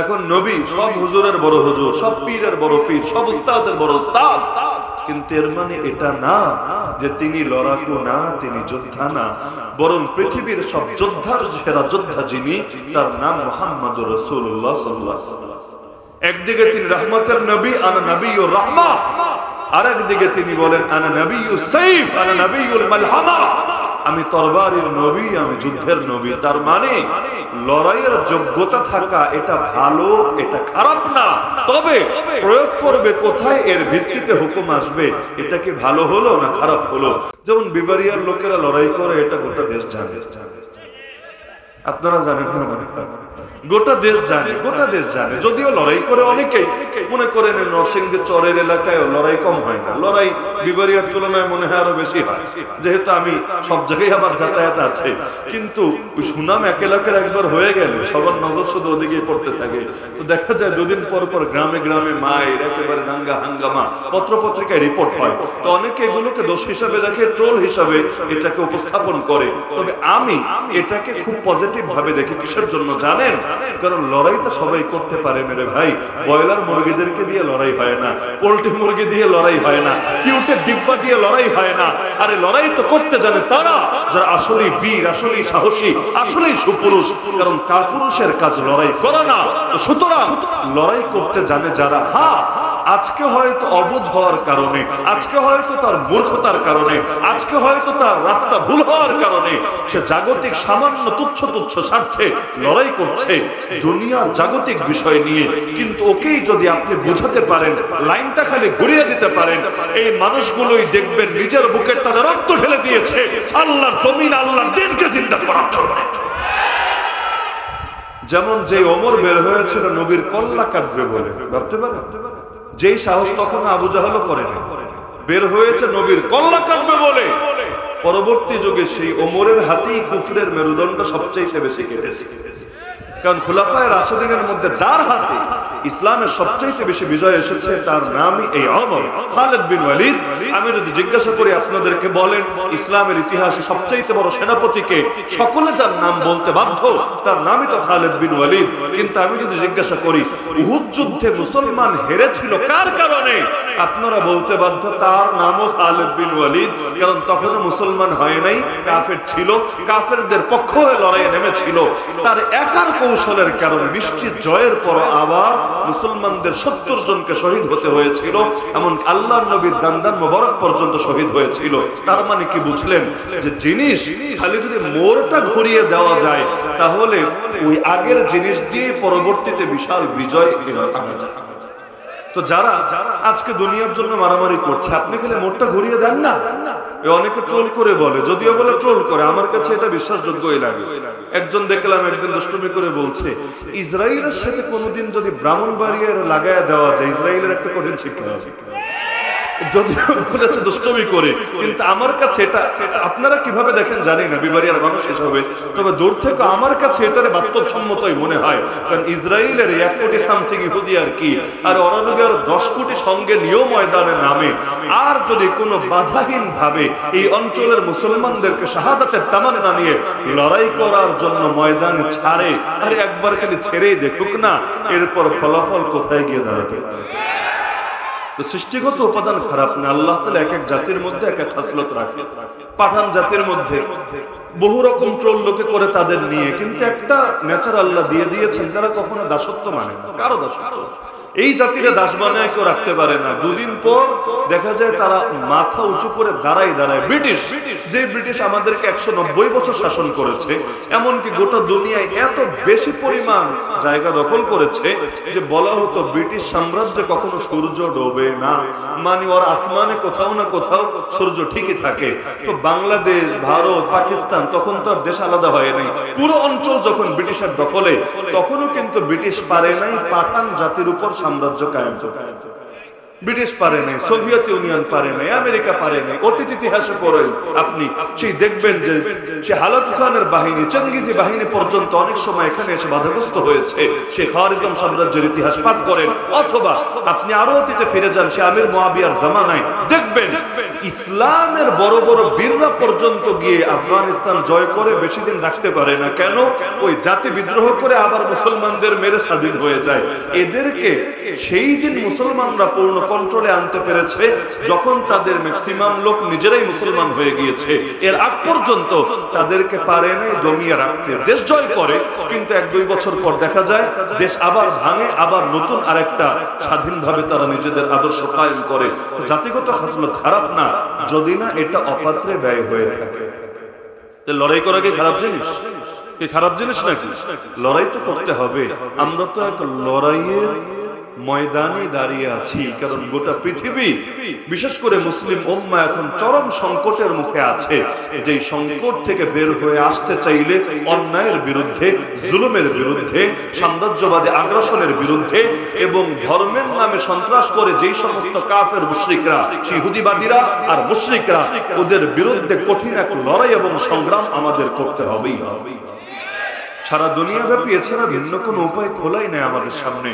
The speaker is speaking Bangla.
এখন নবী সব হুজুরের বড় হুজুর, সব পীরের বড় পীর, সব উস্তাদের বড় উস্তাদ। কিন্তু এর মানে এটা না যে তিনি লড়াকু না, তিনি যোদ্ধা না। বরং পৃথিবীর সব যোদ্ধার সেরা যোদ্ধা যিনি, তার নাম মোহাম্মদ রসুল্লাহ সাল্লাহ একদিকে তিনি রহমতের নবী, আনা নবী ও রহমা। আর একদিকে তিনি বলেন, আনা নবী ও সাইফ, আনা নবী মালহামা। আমি তরবারির নবী, আমি যুদ্ধের নবী, তার মানে লড়াইয়ের যোগ্যতা থাকা এটা ভালো, এটা খারাপ না। তবে প্রয়োগ করবে কোথায়? এর ভিত্তিতে হুকুম আসবে। এটা কি ভালো হলো না খারাপ হলো? যেমন বিবারিয়ার লোকেরা লড়াই করে, এটা গোটা দেশ জানে। আপনারা জানেন না? গোটা দেশ জানে, গোটা দেশ জানে। যদিও লড়াই করে অনেকেই মনে করেন নরসিংদী চরের এলাকায় লড়াই কম হয় না। লড়াই বিবারিয়ার তুলনায় মনে হয় আরও বেশি হয়। যেহেতু আমি সব জায়গায় আমার যাতায়াত আছে। কিন্তু সুনাম এক এলাকার একবার হয়ে গেলে সবার নজর শুধু ওদিকে পড়তে থাকে। তো দেখা যায় দুদিন পর পর গ্রামে গ্রামে মায়ের একেবারে দাঙ্গা হাঙ্গামা পত্র পত্রিকায় রিপোর্ট হয়। তো অনেকে এগুলোকে দোষ হিসাবে দেখে, ট্রোল হিসাবে এটাকে উপস্থাপন করে। তবে আমি এটাকে খুব পজিটিভ ভাবে দেখি। কিসের জন্য? জানেন? কারণ লড়াই তো সবাই করতে পারে মেরে ভাই। ব্রয়লার মুরগিদেরকে দিয়ে লড়াই হয় না, পোল্ট্রি মুরগি দিয়ে লড়াই হয় না, কিউটের ডিব্বা দিয়ে লড়াই হয় না। আরে লড়াই তো করতে জানে তারা, যারা আসলেই বীর, আসলেই সাহসী, আসলেই সুপুরুষ। কারণ কাপুরুষের কাজ লড়াই করা না। সুতরাং লড়াই করতে জানে যারা হ্যাঁ আজকে হয়তো অবুঝ হওয়ার কারণে, আজকে হয়তো তার মূর্খতার কারণে, আজকে হয়তো তার রাস্তা ভুল হওয়ার কারণে, সে জাগতিক সামান্য তুচ্ছ তুচ্ছ স্বার্থে লড়াই করছে দুনিয়ার জাগতিক বিষয় নিয়ে। কিন্তু ওকেই যদি আপনি বোঝাতে পারেন, লাইনটা খালি ঘুরিয়ে দিতে পারেন, এই মানুষগুলোই দেখবেন নিজের বুকের তাদের রক্ত ঢেলে দিয়েছে আল্লাহর জমিন, আল্লাহর দিনকে চিন্তা করার জন্য। যেমন যে ওমর বের হয়েছিল নবীর কল্লা কাটবে বলে, ভাবতে পারেন? যেই সাহস তখন আবু জাহালও করে না বের হয়েছে নবীর কল্লা কাটবে বলে। পরবর্তী যুগে সেই ওমরের হাতেই কুফরের মেরুদণ্ড সবচেয়ে বেশি কেটেছে। কারণ খুলাফায় রাশেদিনের মধ্যে যার হাতে ইসলামের সবচেয়ে বেশি বিজয় এসেছে, তার নামই এই অমর, খালেদ বিন ওয়ালিদ। আমি যদি জিজ্ঞাসা করি আপনাদেরকে বলেন, ইসলামের ইতিহাসে সবচেয়ে বড় সেনাপতিকে সকলে যার নাম বলতে বাধ্য, তার নামই তো খালেদ বিন ওয়ালিদ। কিন্তু আমি যদি জিজ্ঞাসা করি, উহুদ যুদ্ধে মুসলমান হেরেছিল কার কারণে? আপনারা বলতে বাধ্য, তার নামও খালেদ বিন ওয়ালিদ। কারণ তখনও মুসলমান হয় নাই, কাফের ছিল, কাফেরদের পক্ষ হয়ে লড়াইয়ে নেমেছিল। তার একার কৌশলের কারণে নিশ্চিত জয়ের পর আবার মুসলমানদের সত্তর জনকে শহীদ হতে হয়েছিল এমন আল্লাহ নবীর দান্দান মোবারক পর্যন্ত শহীদ হয়েছিল। তার মানে কি বুঝলেন? যে জিনিস খালি যদি মোড়টা ঘুরিয়ে দেওয়া যায়, তাহলে ওই আগের জিনিস দিয়ে পরবর্তীতে বিশাল বিজয় তো যারা আজকে দুনিয়ার জন্য মারামারি করছে, আপনি খালি মোটটা ঘুরিয়ে দেন না? অনেকে ট্রোল করে বলে, যদিও বলে ট্রোল করে, আমার কাছে এটা বিশ্বাসযোগ্যই লাগে। একজন দেখলাম, একদিন দুষ্টমি করে বলছে, ইসরায়েলের সাথে কোনোদিন যদি ব্রাহ্মণবাড়িয়ার লাগায় দেওয়া যায়, ইসরায়েলের একটা কঠিন শিক্ষা না আর নামে, আর যদি কোনো বাধাহীন ভাবে এই অঞ্চলের মুসলমানদেরকে শাহাদাতের তামান্না নিয়ে লড়াই করার জন্য ময়দানে ছাড়ে, আর একবার খালি ছেড়েই দেখুক না, এরপর ফলাফল কোথায় গিয়ে দাঁড়াতে পারে তো সৃষ্টিগত উপাদান খারাপ না, আল্লাহ তালা এক এক জাতির মধ্যে এক এক খাসলত রাখে। পাঠান জাতির মধ্যে। বহু রকম ট্রোল লোকে করে তাদের নিয়ে, কিন্তু একটা নেচার আল্লাহ দিয়ে দিয়েছেন তারা কখনো দাসত্ব মানে কারও দাসত্ব? এই জাতিরে দাস বানায় কেউ রাখতে পারে না। দুদিন পর দেখা যায় তারা মাথা উঁচু করে দাঁড়াই দাঁড়ায় ব্রিটিশ, যে ব্রিটিশ আমাদেরকে একশো নব্বই বছর শাসন করেছে, এমনকি গোটা দুনিয়ায় এত বেশি পরিমাণ জায়গা দখল করেছে যে বলা হতো ব্রিটিশ সাম্রাজ্যে কখনো সূর্য ডোবে না। মানে ওর আসমানে কোথাও না কোথাও সূর্য ঠিকই থাকে। তো বাংলাদেশ, ভারত, পাকিস্তান তখন তো দেশ আলাদা হয় নাই। পুরো অঞ্চল যখন ব্রিটিশের দখলে, তখনও কিন্তু ব্রিটিশ পারে নাই, পাঠান জাতির উপর সাম্রাজ্য কায়েম। ব্রিটিশ পারে নাই, সোভিয়েত ইউনিয়ন পারে নাই, আমেরিকা পারে নাই, অতীত ইতিহাসে পড়েন আপনি। সেই দেখবেন যে সে হালাত খানের বাহিনী, চঙ্গিজি বাহিনী পর্যন্ত অনেক সময় এখানে এসে বাধাগ্রস্ত হয়েছে। সে খারিজম সাম্রাজ্যের ইতিহাস পাঠ করেন। অথবা আপনি আরও অতীতে ফিরে যান, সে আমির মোয়াবিয়ার জামানায়। দেখবেন ইসলামের বড় বড় বীররা পর্যন্ত গিয়ে আফগানিস্তান জয় করে বেশি দিন রাখতে পারে না। কেন? ওই জাতি বিদ্রোহ করে আবার মুসলমানদের মেরে স্বাধীন হয়ে যায়। এদেরকে সেই দিন মুসলমানরা পূর্ণ কন্ট্রোলে আনতে পেরেছে, যখন তাদের ম্যাক্সিমাম লোক নিজেরাই মুসলমান হয়ে গিয়েছে, এর আগ পর্যন্ত তাদেরকে পারে নাই, দমিয়ে রাখতে। দেশ জয় করে, কিন্তু এক দুই বছর পর দেখা যায়, দেশ আবার ভাঙে, আবার নতুন আরেকটা স্বাধীনভাবে তারা নিজেদের আদর্শ কায়েম করে। জাতিগত হাসলত খারাপ না, যদি না এটা অপাত্রে ব্যয় হয়ে থাকে। লড়াই করা কি খারাপ জিনিস? কি খারাপ জিনিস নাকি? লড়াই তো করতে হবে। আমরা তো এক লড়াইয়ের ময়দানে দাঁড়িয়ে আছি, কারণ গোটা পৃথিবী, বিশেষ করে মুসলিম উম্মা এখন চরম সংকটের মুখে আছে। যেই সংকট থেকে বের হয়ে আসতে চাইলে অন্যায়ের বিরুদ্ধে, জুলুমের বিরুদ্ধে, সাম্রাজ্যবাদী আগ্রাসনের বিরুদ্ধে এবং ধর্মের নামে সন্ত্রাস করে যেই সমস্ত কাফের মুশরিকরা, ইহুদিবাদীরা আর মুশরিকরা, ওদের বিরুদ্ধে কঠিন এক লড়াই এবং সংগ্রাম আমাদের করতে হবেই। হবে সারা দুনিয়া ব্যাপী এছাড়া ভিন্ন কোনো উপায় খোলাই নেই আমাদের সামনে।